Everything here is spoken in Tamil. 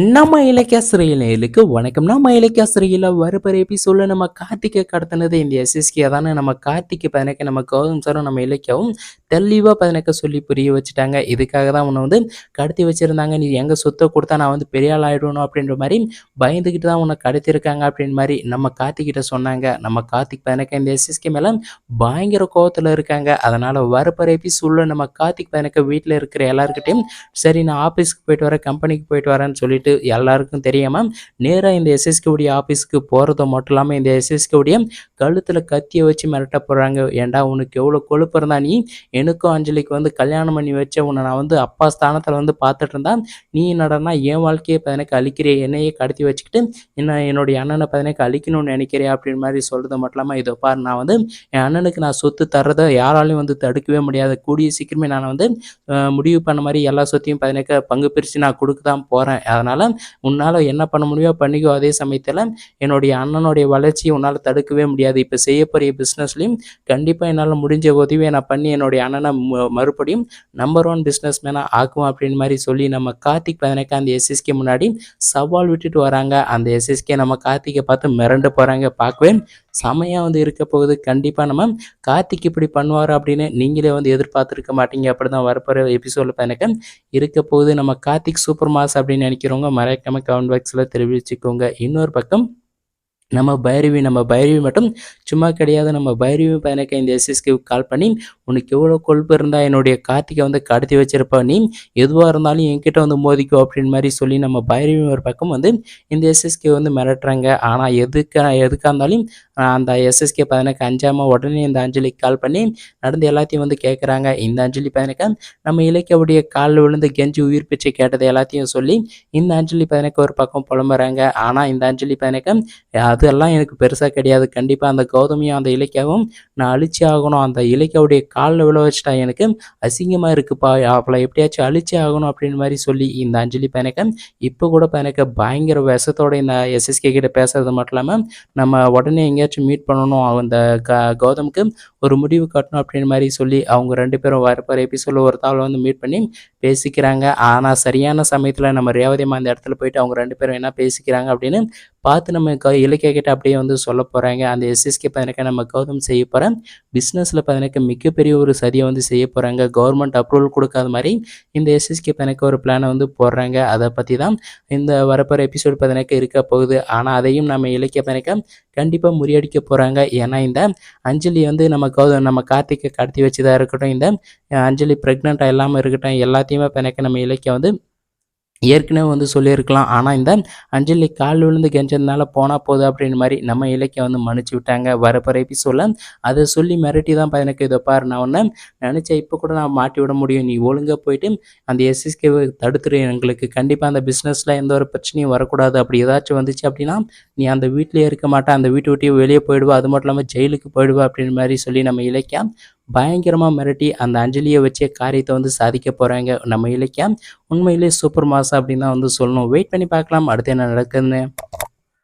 நம்ம இலக்கிய சிறையிலுக்கு வணக்கம். நம்ம இலக்கிய சிறையில் வரப்போற சொல்ல நம்ம கார்த்திகை கடத்தினது இந்த எஸ்எஸ்கே தானே. நம்ம கார்த்திகை பதினக்க நம்ம கௌதம் சாரும் நம்ம இலக்கியாவும் தெளிவாக பதினக்க சொல்லி புரிய வச்சுட்டாங்க. இதுக்காக தான் உன்னை வந்து கடத்தி வச்சுருந்தாங்க. நீ எங்கள் சொத்தை கொடுத்தா நான் வந்து பெரிய ஆள் ஆகிடணும் அப்படின்ற மாதிரி பயந்துக்கிட்டு தான் உன்னை கடத்திருக்காங்க அப்படின்ற மாதிரி நம்ம கார்த்திகிட்ட சொன்னாங்க. நம்ம கார்த்திக் பதினக்க இந்த எஸ்எஸ்கே மேலே பயங்கர கோவத்தில் இருக்காங்க. அதனால் வரப்போற எபிசோடில் நம்ம கார்த்திக் பதினக்க வீட்டில் இருக்கிற எல்லாருக்கிட்டையும் சரி நான் ஆஃபீஸ்க்கு போயிட்டு வரேன் கம்பெனிக்கு போயிட்டு வரேன்னு சொல்லிட்டு எல்லாருக்கும் தெரியாமல் நேராக இந்த எஸ்எஸ்கே உடைய ஆஃபீஸ்க்கு போகிறது மட்டும் இல்லாமல் இந்த எஸ்எஸ்கே உடைய கழுத்தில் கத்தியை வச்சு மிரட்ட போகிறாங்க ஏன்டா உனக்கு எவ்வளோ கொழுப்பு இருந்தா நீ எனக்கும் அஞ்சலிக்கு வந்து கல்யாணம் பண்ணி வச்ச உன்னை நான் வந்து அப்பா ஸ்தானத்தில் வந்து பார்த்துட்டு இருந்தா நீ என்னடனா என் வாழ்க்கையை பதினக்கு அழிக்கிறிய? என்னையே கடத்தி வச்சுக்கிட்டு என்ன என்னுடைய அண்ணனை பதினக்கு அழிக்கணும்னு நினைக்கிறே அப்படின்னு மாதிரி சொல்கிறது மட்டும் இல்லாமல் இதோ பாரு நான் வந்து என் அண்ணனுக்கு நான் சொத்து தர்றதை யாராலையும் வந்து தடுக்கவே முடியாது. கூடிய சீக்கிரமே நான் வந்து முடிவு பண்ண மாதிரி எல்லா சொத்தையும் பதினக்க பங்கு பிரித்து நான் கொடுக்க தான் போகிறேன் அதனால் உன்னால் என்ன பண்ண முடியுமோ பண்ணிக்கோ. அதே சமயத்தில் என்னுடைய அண்ணனுடைய வளர்ச்சியை உன்னால் தடுக்கவே முடியாது. இப்போ செய்ய போகிற பிஸ்னஸ்லையும் கண்டிப்பாக என்னால் முடிஞ்ச உதவியை நான் பண்ணி என்னுடைய அண்ணனை மறுபடியும் நம்பர் ஒன் பிஸ்னஸ் மேனாக ஆக்குவோம் அப்படின்னு மாதிரி சொல்லி நம்ம கார்த்திக் பதினேக்கா அந்த எஸ்எஸ்கே முன்னாடி சவால் விட்டுட்டு வராங்க. அந்த எஸ்எஸ்கே நம்ம கார்த்திகை பார்த்து மிரண்டு போகிறாங்க பார்க்கவே செமையாக வந்து இருக்க போகுது. கண்டிப்பாக நம்ம கார்த்திக் இப்படி பண்ணுவார் அப்படின்னு நீங்களே வந்து எதிர்பார்த்துருக்க மாட்டீங்க. அப்படி தான் வரப்போகிற எபிசோடில் எனக்கு இருக்க போகுது. நம்ம கார்த்திக் சூப்பர் மாஸ் அப்படின்னு நினைக்கிறவங்க மறக்காம கமெண்ட் பாக்ஸில் தெரிவிச்சுக்கோங்க. இன்னொரு பக்கம் நம்ம பைரவி நம்ம பைரவி மட்டும் சும்மா கிடையாது. நம்ம பைரவி பையனுக்கு இந்த எஸ்எஸ்க்கு கால் பண்ணி உனக்கு எவ்வளோ கொழுப்பு இருந்தால் என்னுடைய கார்த்திகை வந்து கடத்தி வச்சிருப்பா. நீ எதுவாக இருந்தாலும் என்கிட்ட வந்து மோதிக்கோ அப்படின்னு மாதிரி சொல்லி நம்ம பைரவி ஒரு பக்கம் வந்து இந்த எஸ்எஸ்கே வந்து மிரட்டுறாங்க. ஆனால் எதுக்கு எதுக்காக இருந்தாலும் அந்த எஸ்எஸ்கே பையனுக்கு அஞ்சாமல் உடனே இந்த அஞ்சலிக்கு கால் பண்ணி நடந்து எல்லாத்தையும் வந்து கேட்குறாங்க இந்த அஞ்சலி பையனுக்கு நம்ம இலக்கியவுடைய காலில் விழுந்து கெஞ்சி உயிர் பிச்சை கேட்டதை எல்லாத்தையும் சொல்லி இந்த அஞ்சலி பையனுக்கு ஒரு பக்கம் புலம்புறாங்க. ஆனால் இந்த அஞ்சலி பையனுக்கு அதெல்லாம் எனக்கு பெருசாக கிடையாது. கண்டிப்பாக அந்த கௌதமியும் அந்த இலக்கியாவும் நான் அழிச்சே ஆகணும். அந்த இலக்கியாவுடைய காலில் விழ வச்சுட்டா எனக்கு அசிங்கமாக இருக்குப்பா. அவளை எப்படியாச்சும் அழிச்சே ஆகணும் அப்படின்னு மாதிரி சொல்லி இந்த அஞ்சலி பையனுக்கு இப்போ கூட பையனுக்கு பயங்கர விஷத்தோட இந்த எஸ்எஸ்கே கிட்ட பேசுறது மட்டும் இல்லாமல் நம்ம உடனே எங்கேயாச்சும் மீட் பண்ணணும். அந்த க கௌதமுக்கு ஒரு முடிவு கட்டணும் அப்படின்னு மாதிரி சொல்லி அவங்க ரெண்டு பேரும் வரப்போகிற எபிசோடில் ஒரு தாள் வந்து மீட் பண்ணி பேசிக்கிறாங்க. ஆனால் சரியான சமயத்தில் நம்ம ரேவதியம்மா அந்த இடத்துல போயிட்டு அவங்க ரெண்டு பேரும் என்ன பேசிக்கிறாங்க அப்படின்னு பார்த்து நம்ம க இலக்கிய கிட்ட அப்படியே வந்து சொல்ல போகிறாங்க அந்த எஸ்எஸ்கே பதினக்க நம்ம கௌதம் செய்ய போகிற பிஸ்னஸில் பதினக்க மிகப்பெரிய ஒரு சதியை வந்து செய்ய போகிறாங்க கவர்மெண்ட் அப்ரூவல் கொடுக்காத மாதிரி இந்த எஸ்எஸ்கே பதினக்க ஒரு பிளானை வந்து போடுறாங்க. அதை பற்றி தான் இந்த வரப்போகிற எபிசோடு பதினக்க இருக்க போகுது. ஆனால் அதையும் நம்ம இலக்கிய பதினக்க கண்டிப்பாக முறியடிக்க போகிறாங்க ஏன்னா இந்த அஞ்சலி வந்து நம்ம கௌதம் நம்ம கார்த்திகை கடத்தி வச்சதாக இருக்கட்டும். இந்த அஞ்சலி ப்ரெக்னெண்ட்டாக இல்லாமல் இருக்கட்டும். எல்லா பதினக்க நம்ம இலக்கியம் வந்து ஏற்கனவே வந்து சொல்லியிருக்கலாம். ஆனால் இந்த அஞ்சலி கால் விழுந்து கெஞ்சதுனால போனால் போகுது அப்படின்னு மாதிரி நம்ம இலக்கியம் வந்து மன்னிச்சு விட்டாங்க. வரப்போகிற எபிசோடில் அதை சொல்லி மிரட்டி தான் எனக்கு இதை பாரு நான் ஒன்று நினச்சேன் இப்போ கூட நான் மாட்டி விட முடியும். நீ ஒழுங்காக போயிட்டு அந்த எஸ்எஸ்கே தடுத்துரு. எங்களுக்கு கண்டிப்பாக அந்த பிஸ்னஸில் எந்த ஒரு பிரச்சனையும் வரக்கூடாது. அப்படி ஏதாச்சும் வந்துச்சு அப்படின்னா நீ அந்த வீட்டிலேயே இருக்க மாட்டேன் அந்த வீட்டை விட்டு வெளியே போயிடுவா. அது மட்டும் இல்லாமல் ஜெயிலுக்கு போயிடுவா அப்படின்னு மாதிரி சொல்லி நம்ம இலக்கியம் பயங்கரமாக மிரட்டி அந்த அஞ்சலியை வச்சே காரியத்தை வந்து சாதிக்க போகிறாங்க நம்ம இலக்கியம் உண்மையிலே சூப்பர் மாசா அப்படின்னு தான் வந்து சொல்லணும். வெயிட் பண்ணி பார்க்கலாம். அடுத்து என்ன நடக்குதுன்னு.